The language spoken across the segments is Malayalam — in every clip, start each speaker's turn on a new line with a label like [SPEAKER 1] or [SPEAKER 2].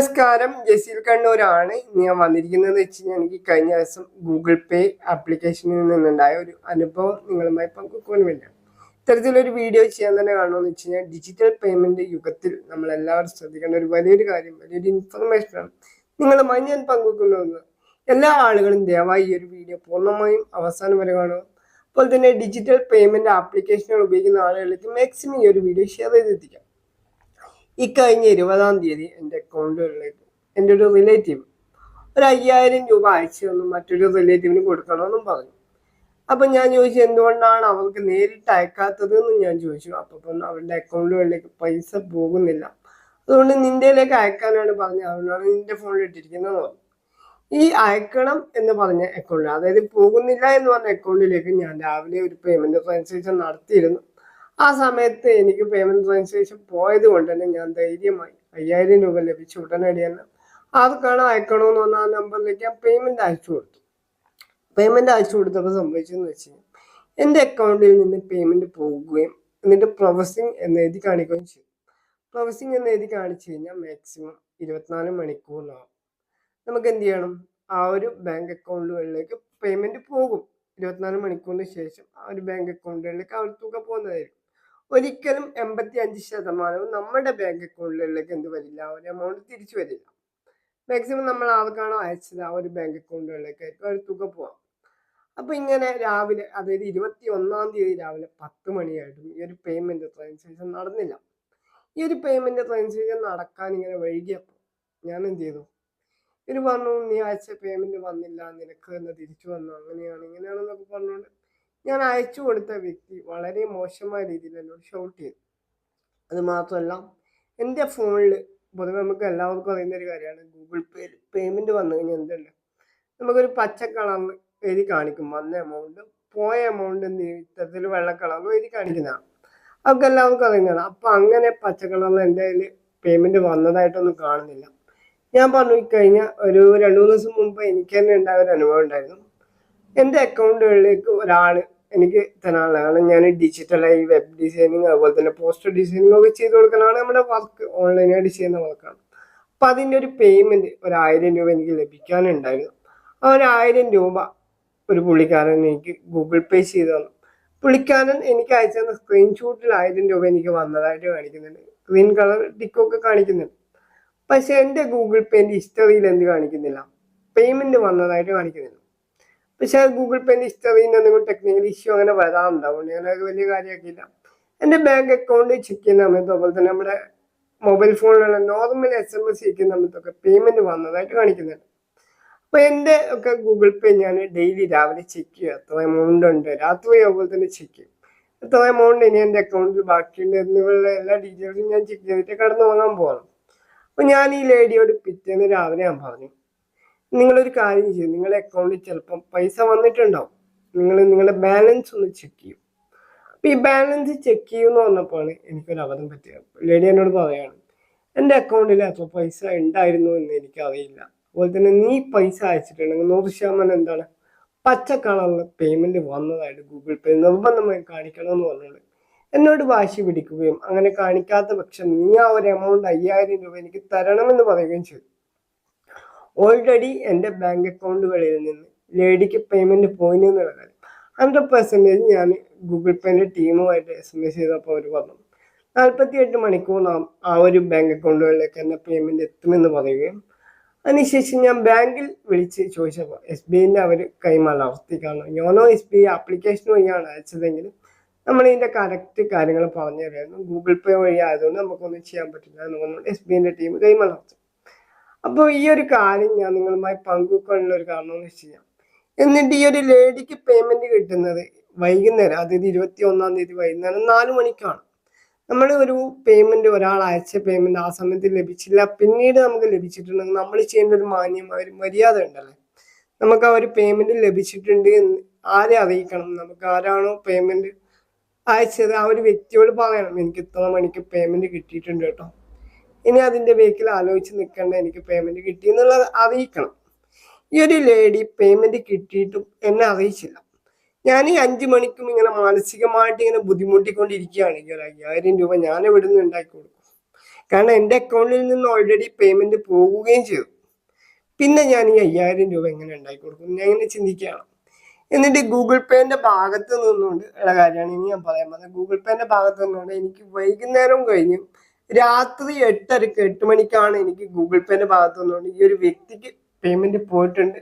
[SPEAKER 1] നമസ്കാരം. ജസീൽ കണ്ണൂരാണ്. ഇന്ന് ഞാൻ വന്നിരിക്കുന്നത് വെച്ച് കഴിഞ്ഞാൽ എനിക്ക് കഴിഞ്ഞ ദിവസം ഗൂഗിൾ പേ ആപ്ലിക്കേഷനിൽ നിന്നുണ്ടായ ഒരു അനുഭവം നിങ്ങളുമായി പങ്കുവെക്കുവാൻ വേണ്ടിയാണ്. ഇത്തരത്തിലൊരു വീഡിയോ ചെയ്യാൻ തന്നെ കാണുമെന്ന് വെച്ച് കഴിഞ്ഞാൽ ഡിജിറ്റൽ പേയ്മെന്റ് യുഗത്തിൽ നമ്മൾ എല്ലാവരും ശ്രദ്ധിക്കേണ്ട ഒരു വലിയൊരു കാര്യം വലിയൊരു ഇൻഫർമേഷനാണ് നിങ്ങളുമായി ഞാൻ പങ്കുവെക്കുന്നത് എല്ലാ ആളുകളും ദയവായി ഈ ഒരു വീഡിയോ പൂർണമായും അവസാനം വരെ കാണുക. അപ്പോൾ തന്നെ ഡിജിറ്റൽ പേയ്മെന്റ് ആപ്ലിക്കേഷനുകൾ ഉപയോഗിക്കുന്ന ആളുകളിലേക്ക് മാക്സിമം ഈ ഒരു വീഡിയോ ഷെയർ ചെയ്തെത്തിക്കാം ഈ കഴിഞ്ഞ ഇരുപതാം തീയതി എന്റെ അക്കൗണ്ടുകളിലേക്ക് എന്റെ ഒരു റിലേറ്റീവ് ഒരു അയ്യായിരം രൂപ അയച്ചു തന്നു. മറ്റൊരു റിലേറ്റീവിന് കൊടുക്കണമെന്നും പറഞ്ഞു. അപ്പം ഞാൻ ചോദിച്ചു എന്തുകൊണ്ടാണ് അവർക്ക് നേരിട്ട് അയക്കാത്തത് എന്ന് ഞാൻ ചോദിച്ചു. അപ്പം അവരുടെ അക്കൗണ്ടുകളിലേക്ക് പൈസ പോകുന്നില്ല. അതുകൊണ്ട് നിന്റെയിലേക്ക് അയക്കാനാണ് പറഞ്ഞത്. അതുകൊണ്ടാണ് നിന്റെ ഫോണിൽ ഇട്ടിരിക്കുന്നത് പറഞ്ഞു. ഈ അയക്കണം എന്ന് പറഞ്ഞ അക്കൗണ്ടിൽ അതായത് പോകുന്നില്ല എന്ന് പറഞ്ഞ അക്കൗണ്ടിലേക്ക് ഞാൻ രാവിലെ ഒരു പേയ്മെന്റ് ട്രാൻസാക്ഷൻ നടത്തിയിരുന്നു. ആ സമയത്ത് എനിക്ക് പേയ്മെന്റ് ട്രാൻസാക്ഷൻ പോയത് കൊണ്ട് തന്നെ ഞാൻ ധൈര്യമായി അയ്യായിരം രൂപ ലഭിച്ചു ഉടനടി തന്നെ. ആർക്കാണ് അയക്കണമെന്ന് പറഞ്ഞ ആ നമ്പറിലേക്ക് ഞാൻ പേയ്മെന്റ് അയച്ചു കൊടുത്തു. പേയ്മെന്റ് അയച്ചു കൊടുത്തപ്പോൾ സംഭവിച്ചതെന്ന് വെച്ച് കഴിഞ്ഞാൽ എന്റെ അക്കൗണ്ടിൽ നിന്ന് പേയ്മെന്റ് പോകുകയും എന്നിട്ട് പ്രൊസസിങ് എന്ന് എഴുതി കാണിക്കുകയും ചെയ്യും പ്രൊസസിങ് എന്ന് എഴുതി കാണിച്ചു കഴിഞ്ഞാൽ മാക്സിമം ഇരുപത്തിനാല് മണിക്കൂറിനാവും നമുക്ക് എന്ത് ചെയ്യണം? ആ ഒരു ബാങ്ക് അക്കൗണ്ടുകളിലേക്ക് പേയ്മെന്റ് പോകും. ഇരുപത്തിനാല് മണിക്കൂറിന് ശേഷം ആ ഒരു ബാങ്ക് അക്കൗണ്ടുകളിലേക്ക് ആ തുക പോകുന്നതായിരിക്കും. ഒരിക്കലും എൺപത്തി അഞ്ച് ശതമാനവും നമ്മുടെ ബാങ്ക് അക്കൗണ്ടുകളിലേക്ക് എന്ത് വരില്ല. ഒരു എമൗണ്ട് തിരിച്ചു വരില്ല. മാക്സിമം നമ്മൾ ആർക്കാണോ അയച്ചത് ആ ഒരു ബാങ്ക് അക്കൗണ്ടുകളിലേക്ക് ഒരു തുക പോവാം. അപ്പൊ ഇങ്ങനെ രാവിലെ അതായത് ഇരുപത്തി ഒന്നാം തീയതി രാവിലെ പത്ത് മണിയായിട്ടും ഈ ഒരു പേയ്മെന്റ് ട്രാൻസാക്ഷൻ നടന്നില്ല. ഈ ഒരു പേയ്മെന്റ് ട്രാൻസാക്ഷൻ നടക്കാൻ ഇങ്ങനെ വൈകിയപ്പോൾ ഞാൻ എന്ത് ചെയ്തു? ഇവർ പറഞ്ഞു നീ അയച്ച പേയ്മെന്റ് വന്നില്ല. നിനക്ക് തന്നെ തിരിച്ചു വന്നു. അങ്ങനെയാണ് ഇങ്ങനെയാണെന്നൊക്കെ പറഞ്ഞുകൊണ്ട് ഞാൻ അയച്ചു കൊടുത്ത വ്യക്തി വളരെ മോശമായ രീതിയിൽ എന്നോട് ഷൗട്ട് ചെയ്തു. അത് മാത്രമല്ല എന്റെ ഫോണിൽ പൊതുവെ നമുക്ക് എല്ലാവർക്കും അറിയുന്ന ഒരു കാര്യമാണ് ഗൂഗിൾ പേ പേയ്മെന്റ് വന്നു കഴിഞ്ഞാൽ എന്തല്ല നമുക്കൊരു പച്ച കളറിൽ എഴുതി കാണിക്കും. വന്ന എമൗണ്ട് പോയ എമൗണ്ട് എന്ത് ചെയ്യും വെള്ള കളറിൽ എഴുതി കാണിക്കുന്നതാണ്. അതൊക്കെ എല്ലാവർക്കും അറിയുന്നതാണ്. അപ്പം അങ്ങനെ പച്ച കളറിൽ എന്റെ കയ്യിൽ പേയ്മെന്റ് വന്നതായിട്ടൊന്നും കാണുന്നില്ല. ഞാൻ പറഞ്ഞു കഴിഞ്ഞ ഒരു രണ്ട് മൂന്ന് ദിവസം മുമ്പ് എനിക്ക് തന്നെ ഉണ്ടായ ഒരു അനുഭവം ഉണ്ടായിരുന്നു. എന്റെ അക്കൗണ്ടുകളിലേക്ക് ഒരാൾ എനിക്ക് തരാനുള്ള ഞാൻ ഡിജിറ്റലായി വെബ് ഡിസൈനിങ് അതുപോലെ തന്നെ പോസ്റ്റർ ഡിസൈനിങ് ഒക്കെ ചെയ്ത് കൊടുക്കാനാണ് നമ്മുടെ വർക്ക് ഓൺലൈനായിട്ട് ചെയ്യുന്ന വർക്കാണ് അപ്പം അതിന്റെ ഒരു പേയ്മെന്റ് ഒരായിരം രൂപ എനിക്ക് ലഭിക്കാനുണ്ടായിരുന്നു. ആ ഒരു ആയിരം രൂപ ഒരു പുള്ളിക്കാരൻ എനിക്ക് ഗൂഗിൾ പേ ചെയ്ത് തന്നു. പുള്ളിക്കാരൻ എനിക്ക് അയച്ചു തന്ന സ്ക്രീൻഷോട്ടിൽ ആയിരം രൂപ എനിക്ക് വന്നതായിട്ട് കാണിക്കുന്നുണ്ട്. ഗ്രീൻ കളർ ടിക്കൊക്കെ കാണിക്കുന്നുണ്ട്. പക്ഷേ എന്റെ ഗൂഗിൾ പേന്റെ ഹിസ്റ്ററിയിൽ എന്ത് കാണിക്കുന്നില്ല. പേയ്മെന്റ് വന്നതായിട്ട് കാണിക്കുന്നില്ല. പക്ഷെ ഗൂഗിൾ പേന്റെ ഹിസ്റ്ററിയിൽ എന്തെങ്കിലും ടെക്നിക്കൽ ഇഷ്യൂ അങ്ങനെ വരാറുണ്ടാവും. ഞാനത് വലിയ കാര്യമാക്കിയില്ല. എന്റെ ബാങ്ക് അക്കൗണ്ട് ചെക്ക് ചെയ്യുന്ന സമയത്ത് അതുപോലെ തന്നെ നമ്മുടെ മൊബൈൽ ഫോണിലുള്ള നോർമൽ എസ് എം എസ് ചെയ്യുന്ന സമയത്തൊക്കെ പേയ്മെന്റ് വന്നതായിട്ട് കാണിക്കുന്നുണ്ട്. അപ്പോൾ എന്റെ ഒക്കെ ഗൂഗിൾ പേ ഞാൻ ഡെയിലി രാവിലെ ചെക്ക് ചെയ്യും എത്ര എമൗണ്ട് ഉണ്ട്? രാത്രി അതുപോലെ തന്നെ ചെക്ക് ചെയ്യും. എത്ര എമൗണ്ട് ഇനി എന്റെ അക്കൗണ്ടിൽ ബാക്കിയുണ്ട് എന്നുള്ള എല്ലാ ഡീറ്റെയിൽസും ഞാൻ ചെക്ക് ചെയ്തിട്ട് കടന്നു വാങ്ങാൻ പോകണം അപ്പോൾ ഞാൻ ഈ ലേഡിയോട് പിറ്റേന്ന് രാവിലെ ഞാൻ പറഞ്ഞു നിങ്ങളൊരു കാര്യം ചെയ്യും. നിങ്ങളുടെ അക്കൗണ്ടിൽ ചിലപ്പം പൈസ വന്നിട്ടുണ്ടാവും. നിങ്ങൾ നിങ്ങളുടെ ബാലൻസ് ഒന്ന് ചെക്ക് ചെയ്യും. അപ്പം ഈ ബാലൻസ് ചെക്ക് ചെയ്യുമെന്ന് പറഞ്ഞപ്പോഴാണ് എനിക്കൊരു അബദ്ധം പറ്റിയത്. ലേഡി എന്നോട് പറയുകയാണ് എന്റെ അക്കൗണ്ടിൽ എത്ര പൈസ ഉണ്ടായിരുന്നു എന്ന് എനിക്കറിയില്ല. അതുപോലെ തന്നെ നീ പൈസ അയച്ചിട്ടുണ്ടെങ്കിൽ നൂറ് ശതമാനം എന്താണ്? പച്ച കളറിൽ പേയ്മെന്റ് വന്നതായിട്ട് ഗൂഗിൾ പേ നിർബന്ധമായി കാണിക്കണമെന്ന് പറഞ്ഞുകൊണ്ട് എന്നോട് വാശി പിടിക്കുകയും അങ്ങനെ കാണിക്കാത്ത പക്ഷം നീ ആ ഒരു എമൗണ്ട് അയ്യായിരം രൂപ എനിക്ക് തരണമെന്ന് പറയുകയും ചെയ്തു. ഓൾറെഡി എന്റെ ബാങ്ക് അക്കൗണ്ടുകളിൽ നിന്ന് ലേഡിക്ക് പേയ്മെന്റ് പോയിന് എന്നുള്ള കാര്യം. ഹൺഡ്രഡ് പെർസെന്റേജ് ഞാൻ ഗൂഗിൾ പേന്റെ ടീമുമായിട്ട് എസ് എം എസ് ചെയ്തപ്പോൾ അവർ പറഞ്ഞു നാൽപ്പത്തി എട്ട് മണിക്കൂറിനാം ആ ഒരു ബാങ്ക് അക്കൗണ്ടുകളിലേക്ക് എന്റെ പേയ്മെന്റ് എത്തുമെന്ന് പറയുകയും അതിനുശേഷം ഞാൻ ബാങ്കിൽ വിളിച്ച് ചോദിച്ചപ്പോൾ എസ് ബി ഐന്റെ അവർ കൈമലർത്തിക്കാണ് YONO S B I application വഴിയാണ് അയച്ചതെങ്കിൽ നമ്മൾ ഇതിന്റെ കറക്റ്റ് കാര്യങ്ങൾ പറഞ്ഞു തരുമായിരുന്നു ഗൂഗിൾ പേ വഴി ആയതുകൊണ്ട് നമുക്കൊന്നും ചെയ്യാൻ പറ്റില്ല എന്ന് പറഞ്ഞുകൊണ്ട് എസ് ബി ഐന്റെ ടീം കൈമലർത്തി അപ്പോൾ ഈ ഒരു കാര്യം ഞാൻ നിങ്ങളുമായി പങ്കുവെക്കാനുള്ള ഒരു കാരണം എന്ന് വെച്ച് എന്നിട്ട് ഈ ഒരു ലേഡിക്ക് പേയ്മെന്റ് കിട്ടുന്നത് വൈകുന്നേരം അതായത് ഇരുപത്തി ഒന്നാം തീയതി വൈകുന്നേരം നാല് മണിക്കാണ്. നമ്മൾ ഒരു പേയ്മെന്റ് ഒരാൾ അയച്ച പേയ്മെന്റ് ആ സമയത്ത് ലഭിച്ചില്ല പിന്നീട് നമുക്ക് ലഭിച്ചിട്ടുണ്ടെങ്കിൽ നമ്മൾ ചെയ്യേണ്ട ഒരു മാന്യമായ ഒരു മര്യാദ ഉണ്ടല്ലേ? നമുക്ക് ആ ഒരു പേയ്മെന്റ് ലഭിച്ചിട്ടുണ്ട് എന്ന് ആരെ അറിയിക്കണം? നമുക്ക് ആരാണോ പേയ്മെന്റ് അയച്ചത്? ആ ഒരു വ്യക്തിയോട് പറയണം എനിക്ക് ഇത്ര മണിക്ക് പേയ്മെന്റ് കിട്ടിയിട്ടുണ്ട് കേട്ടോ. ഇനി അതിന്റെ ബേക്കിൽ ആലോചിച്ച് നിൽക്കേണ്ട എനിക്ക് പേയ്മെന്റ് കിട്ടി എന്നുള്ളത് അറിയിക്കണം. ഈ ഒരു ലേഡി പേയ്മെന്റ് കിട്ടിയിട്ടും എന്നെ അറിയിച്ചില്ല. ഞാൻ ഈ അഞ്ചു മണിക്കും ഇങ്ങനെ മാനസികമായിട്ട് ഇങ്ങനെ ബുദ്ധിമുട്ടിക്കൊണ്ടിരിക്കുകയാണ്. ഈ ഒരു അയ്യായിരം രൂപ ഞാൻ ഇവിടെ നിന്ന് ഉണ്ടാക്കി കൊടുക്കും. കാരണം എന്റെ അക്കൗണ്ടിൽ നിന്ന് ഓൾറെഡി പേയ്മെന്റ് പോകുകയും ചെയ്തു. പിന്നെ ഞാൻ ഈ അയ്യായിരം രൂപ എങ്ങനെ ഉണ്ടാക്കി കൊടുക്കും. ഞാൻ ഇങ്ങനെ ചിന്തിക്കുകയാണ്. എന്നിട്ട് ഗൂഗിൾ പേന്റെ ഭാഗത്ത് നിന്നുകൊണ്ട് ഉള്ള കാര്യമാണ് ഇനി ഞാൻ പറയാൻ പോകുന്നത് ഗൂഗിൾ പേന്റെ ഭാഗത്ത് നിന്നുകൊണ്ട് എനിക്ക് വൈകുന്നേരം കഴിഞ്ഞു. രാത്രി എട്ടരക്ക് എട്ട് മണിക്കാണ് എനിക്ക് ഗൂഗിൾ പേന്റെ ഭാഗത്ത് നിന്നുകൊണ്ട് ഈ ഒരു വ്യക്തിക്ക് പേയ്മെന്റ് പോയിട്ടുണ്ട്.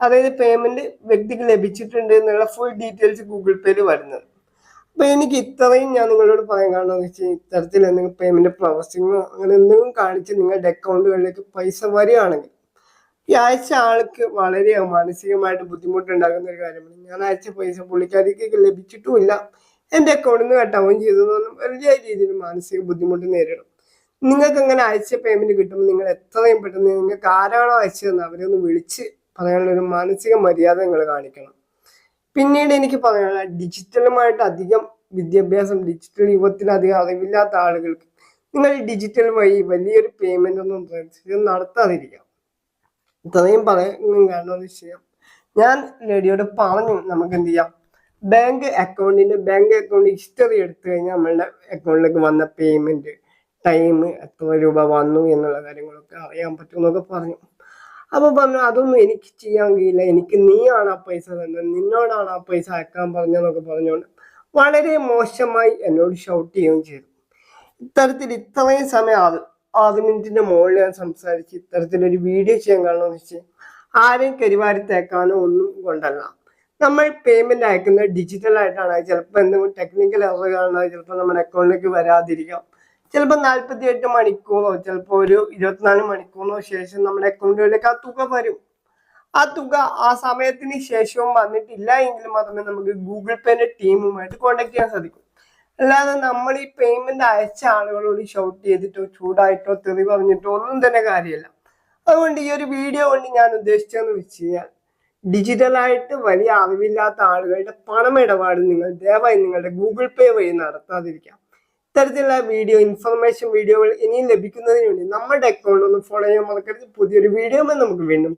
[SPEAKER 1] അതായത് പേയ്മെന്റ് വ്യക്തിക്ക് ലഭിച്ചിട്ടുണ്ട് എന്നുള്ള ഫുൾ ഡീറ്റെയിൽസ് ഗൂഗിൾ പേയിൽ വരുന്നത്. അപ്പൊ എനിക്ക് ഇത്രയും ഞാൻ നിങ്ങളോട് പറയാൻ കാരണം എന്ന് വെച്ചാൽ ഇത്തരത്തിൽ എന്തെങ്കിലും പേയ്മെന്റ് പ്രോസസ്സിങ്ങോ അങ്ങനെ എന്തെങ്കിലും കാണിച്ച് നിങ്ങളുടെ അക്കൗണ്ടുകളിലേക്ക് പൈസ വരികയാണെങ്കിൽ ഈ അയച്ച ആൾക്ക് വളരെ മാനസികമായിട്ട് ബുദ്ധിമുട്ടുണ്ടാകുന്ന ഒരു കാര്യമാണ്. ഞാൻ അയച്ച പൈസ പുള്ളിക്കാരിക്ക് ലഭിച്ചിട്ടുമില്ല. എന്റെ അക്കൗണ്ടിൽ നിന്ന് കട്ടാവുകയും ചെയ്തതെന്നും വലിയ രീതിയിൽ മാനസിക ബുദ്ധിമുട്ട് നേരിടും. നിങ്ങൾക്ക് അങ്ങനെ അയച്ച പേയ്മെന്റ് കിട്ടുമ്പോൾ നിങ്ങൾ എത്രയും പെട്ടെന്ന് നിങ്ങൾക്ക് ആരാണോ അയച്ചതെന്ന് അവരെ ഒന്ന് വിളിച്ച് പറയാനുള്ള ഒരു മാനസിക മര്യാദ നിങ്ങൾ കാണിക്കണം. പിന്നീട് എനിക്ക് പറയാനുള്ള ഡിജിറ്റലുമായിട്ട് അധികം വിദ്യാഭ്യാസം ഡിജിറ്റൽ യുഗത്തിൽ അധികം അറിവില്ലാത്ത ആളുകൾക്ക് നിങ്ങൾ ഡിജിറ്റൽ വഴി വലിയൊരു പേയ്മെന്റ് ഒന്നും ട്രാൻസാക്ഷൻ നടത്താതിരിക്കാം. ഇത്രയും പറയാൻ കാരണം വെച്ചാൽ ഞാൻ ലേഡിയോട് പറഞ്ഞു നമുക്ക് എന്ത് ചെയ്യാം? ബാങ്ക് അക്കൗണ്ടിന്റെ ബാങ്ക് അക്കൗണ്ട് ഹിസ്റ്ററി എടുത്തു കഴിഞ്ഞാൽ നമ്മളുടെ അക്കൗണ്ടിലേക്ക് വന്ന പേയ്മെന്റ് ടൈം എത്ര രൂപ വന്നു എന്നുള്ള കാര്യങ്ങളൊക്കെ അറിയാൻ പറ്റും എന്നൊക്കെ പറഞ്ഞു. അപ്പോൾ പറഞ്ഞു അതൊന്നും എനിക്ക് ചെയ്യാൻ കഴിയില്ല. എനിക്ക് നീയാണ് ആ പൈസ തന്നെ നിന്നോടാണ് ആ പൈസ അയക്കാൻ പറഞ്ഞതെന്നൊക്കെ പറഞ്ഞുകൊണ്ട് വളരെ മോശമായി എന്നോട് ഷൗട്ട് ചെയ്യുകയും ചെയ്തു. ഇത്തരത്തിൽ ഇത്രയും സമയം ആറ് ആറ് മിനിറ്റിന്റെ മുകളിൽ ഞാൻ സംസാരിച്ച് ഇത്തരത്തിലൊരു വീഡിയോ ചെയ്യാൻ കാരണം വെച്ച് ആരെയും കരിവാരി തേക്കാനോ ഒന്നും കൊണ്ടല്ല. നമ്മൾ പേയ്മെന്റ് അയക്കുന്നത് ഡിജിറ്റൽ ആയിട്ടാണ്. ചിലപ്പോൾ എന്തെങ്കിലും ടെക്നിക്കൽ എറർ കാണുന്നത് ചിലപ്പോൾ നമ്മുടെ അക്കൗണ്ടിലേക്ക് വരാതിരിക്കാം. ചിലപ്പോൾ നാൽപ്പത്തി എട്ട് മണിക്കൂറോ ചിലപ്പോൾ ഒരു ഇരുപത്തിനാല് മണിക്കൂറിനോ ശേഷം നമ്മുടെ അക്കൗണ്ടുകളിലേക്ക് ആ തുക വരും. ആ തുക ആ സമയത്തിന് ശേഷവും വന്നിട്ടില്ല എങ്കിൽ മാത്രമേ നമുക്ക് ഗൂഗിൾ പേന്റെ ടീമുമായിട്ട് കോണ്ടാക്ട് ചെയ്യാൻ സാധിക്കും. അല്ലാതെ നമ്മൾ ഈ പേയ്മെന്റ് അയച്ച ആളുകളോട് ഷൗട്ട് ചെയ്തിട്ടോ ചൂടായിട്ടോ തെറി പറഞ്ഞിട്ടോ ഒന്നും തന്നെ കാര്യമല്ല. അതുകൊണ്ട് ഈ ഒരു വീഡിയോ കൊണ്ട് ഞാൻ ഉദ്ദേശിച്ചതെന്ന് വെച്ച് കഴിഞ്ഞാൽ ഡിജിറ്റലായിട്ട് വലിയ അറിവില്ലാത്ത ആളുകളുടെ പണമിടപാട് നിങ്ങൾ ദയവായി നിങ്ങളുടെ ഗൂഗിൾ പേ വഴി നടത്താതിരിക്കാം. ഇത്തരത്തിലുള്ള വീഡിയോ ഇൻഫർമേഷൻ വീഡിയോകൾ ഇനിയും ലഭിക്കുന്നതിന് വേണ്ടി നമ്മുടെ അക്കൗണ്ട് ഒന്ന് ഫോളോ ചെയ്യാൻ മറക്കരുത്. പുതിയൊരു വീഡിയോ നമുക്ക് വീണ്ടും